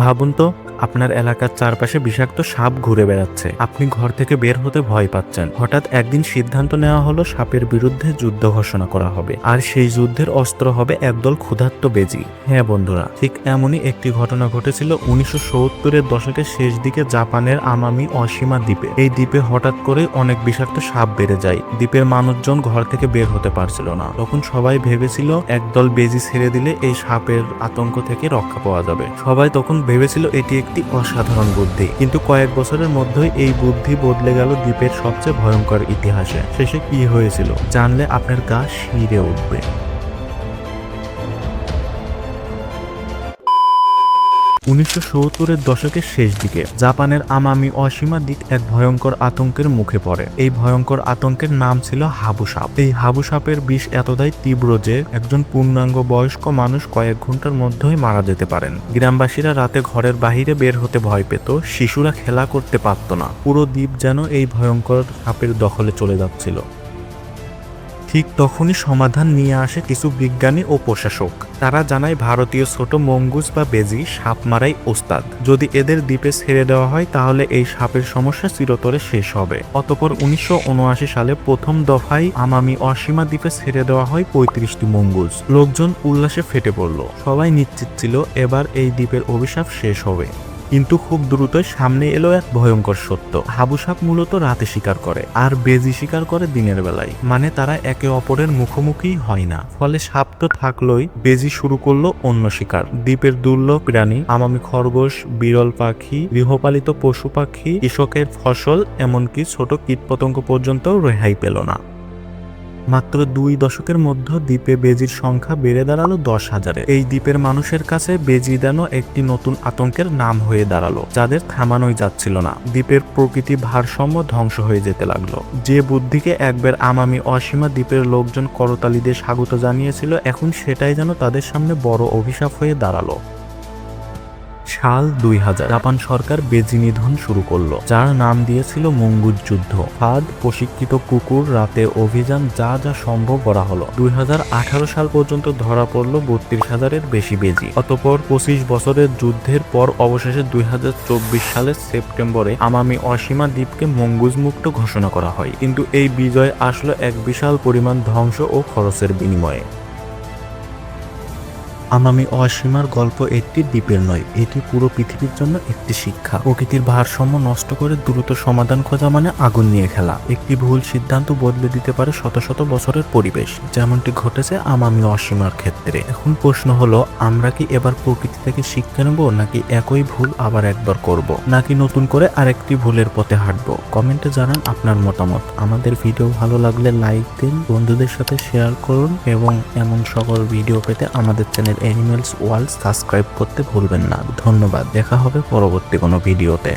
ভাবুন তো। আপনার এলাকার চারপাশে বিষাক্ত সাপ ঘুরে বেড়াচ্ছে। আপনি ঘর থেকে বের হতে ভয় পাচ্ছেন। হঠাৎ একদিন সিদ্ধান্ত নেওয়া হলো, সাপের বিরুদ্ধে যুদ্ধ ঘোষণা করা হবে। আর সেই যুদ্ধের অস্ত্র হবে একদল ক্ষুধার্ত বেজি। হ্যাঁ বন্ধুরা, ঠিক এমনই একটি ঘটনা ঘটেছিল উনিশশো সত্তরের দশকের শেষ দিকে জাপানের আমামি অসীমা দ্বীপে। এই দ্বীপে হঠাৎ করে অনেক বিষাক্ত সাপ বেড়ে যায়। দ্বীপের মানুষজন ঘর থেকে বের হতে পারছিল না। তখন সবাই ভেবেছিল, একদল বেজি ছেড়ে দিলে এই সাপের আতঙ্ক থেকে রক্ষা পাওয়া যাবে। সবাই তখন ভেবেছিল, এটি একটি অসাধারণ বুদ্ধি। কিন্তু কয়েক বছরের মধ্যেই এই বুদ্ধি বদলে গেল দ্বীপের সবচেয়ে ভয়ঙ্কর ইতিহাসে। শেষে কি হয়েছিল? জানলে আপনার গা শিরে উঠবে। উনিশশো সত্তরের দশকের শেষ দিকে জাপানের আমামি অসীমা দ্বীপ এক ভয়ঙ্কর আতঙ্কের মুখে পড়ে। এই ভয়ঙ্কর আতঙ্কের নাম ছিল হাবু সাপ। এই হাবু সাপের বিষ এতটাই তীব্র যে একজন পূর্ণাঙ্গ বয়স্ক মানুষ কয়েক ঘণ্টার মধ্যেই মারা যেতে পারেন। গ্রামবাসীরা রাতে ঘরের বাহিরে বের হতে ভয় পেত, শিশুরা খেলা করতে পারত না। পুরো দ্বীপ যেন এই ভয়ঙ্কর সাপের দখলে চলে যাচ্ছিল। ঠিক তখনই সমাধান নিয়ে আসে কিছু বিজ্ঞানী ও প্রশাসক। তারা জানায় ভারতীয় ছোট মঙ্গুস বা বেজি সাপ মারাই ওস্তাদ। যদি এদের দ্বীপে ছেড়ে দেওয়া হয়, তাহলে এই সাপের সমস্যা চিরতরে শেষ হবে। অতপর উনিশশো উনআশি সালে প্রথম দফায় আমামি অসীমা দ্বীপে ছেড়ে দেওয়া হয় পঁয়ত্রিশটি মঙ্গুস। লোকজন উল্লাসে ফেটে পড়ল। সবাই নিশ্চিত ছিল, এবার এই দ্বীপের অভিশাপ শেষ হবে। কিন্তু খুব দ্রুতই সামনে এলো এক ভয়ঙ্কর সত্য। হাবু সাপ মূলত রাতে শিকার করে, আর বেজি শিকার করে দিনের বেলায়। মানে তারা একে অপরের মুখোমুখি হয় না। ফলে সাপ তো থাকলোই, বেজি শুরু করল অন্য শিকার। দ্বীপের দুর্লভ প্রাণী, আমামি খরগোশ, বিরল পাখি, গৃহপালিত পশু পাখি, কৃষকের ফসল, এমনকি ছোট কীটপতঙ্গ পর্যন্ত রেহাই পেল না। মাত্র দুই দশকের মধ্যে দ্বীপে বেজির সংখ্যা বেড়ে দাঁড়াল দশ হাজারে। এই দ্বীপের মানুষের কাছে বেজি যেন একটি নতুন আতঙ্কের নাম হয়ে দাঁড়াল, যাদের থামানোই যাচ্ছিল না। দ্বীপের প্রকৃতি ভারসাম্য ধ্বংস হয়ে যেতে লাগল। যে বুদ্ধিকে একবার আমামি অসীমা দ্বীপের লোকজন করতালি দিয়ে স্বাগত জানিয়েছিল, এখন সেটাই যেন তাদের সামনে বড় অভিশাপ হয়ে দাঁড়াল। সাল দুই হাজার জাপান সরকার বেজি নিধন শুরু করল, যার নাম দিয়েছিল মঙ্গুজ যুদ্ধ। ফাদ প্রশিক্ষিত কুকুর রাতে অভিযান যা যা সম্ভব করা হলো। দুই হাজার আঠারো সাল পর্যন্ত ধরা পড়ল বত্রিশ হাজারের বেশি বেজি। অতপর পঁচিশ বছরের যুদ্ধের পর অবশেষে দুই হাজার চব্বিশ সালের সেপ্টেম্বরে আমামি অসীমা দ্বীপকে মঙ্গুজ মুক্ত ঘোষণা করা হয়। কিন্তু এই বিজয় আসলো এক বিশাল পরিমাণ ধ্বংস ও খরচের বিনিময়ে। আমামি অসীমার গল্প একটি দ্বীপের নয়, এটি পুরো পৃথিবীর জন্য একটি শিক্ষা। প্রকৃতির ভারসাম্য নষ্ট করে দ্রুত সমাধান খোঁজা মানে আগুন নিয়ে খেলা। একটি ভুল সিদ্ধান্ত বদলে দিতে পারে শত শত বছরের পরিবেশ। যেমনটি ঘটেছে আমামি অসীমার ক্ষেত্রে। এখন প্রশ্ন হলো, আমরা কি এবার প্রকৃতি থেকে শিক্ষা নেব, নাকি একই ভুল আবার একবার করব? নাকি নতুন করে আরেকটি ভুলের পথে হাঁটবো? কমেন্টে জানান আপনার মতামত। আমাদের ভিডিও ভালো লাগলে লাইক দিন, বন্ধুদের সাথে শেয়ার করুন এবং এমন সকল ভিডিও পেতে আমাদের চ্যানেল অ্যানিমেলস ওয়ার্ল্ড সাবস্ক্রাইব করতে ভুলবেন না। ধন্যবাদ। দেখা হবে পরবর্তী কোনো ভিডিওতে।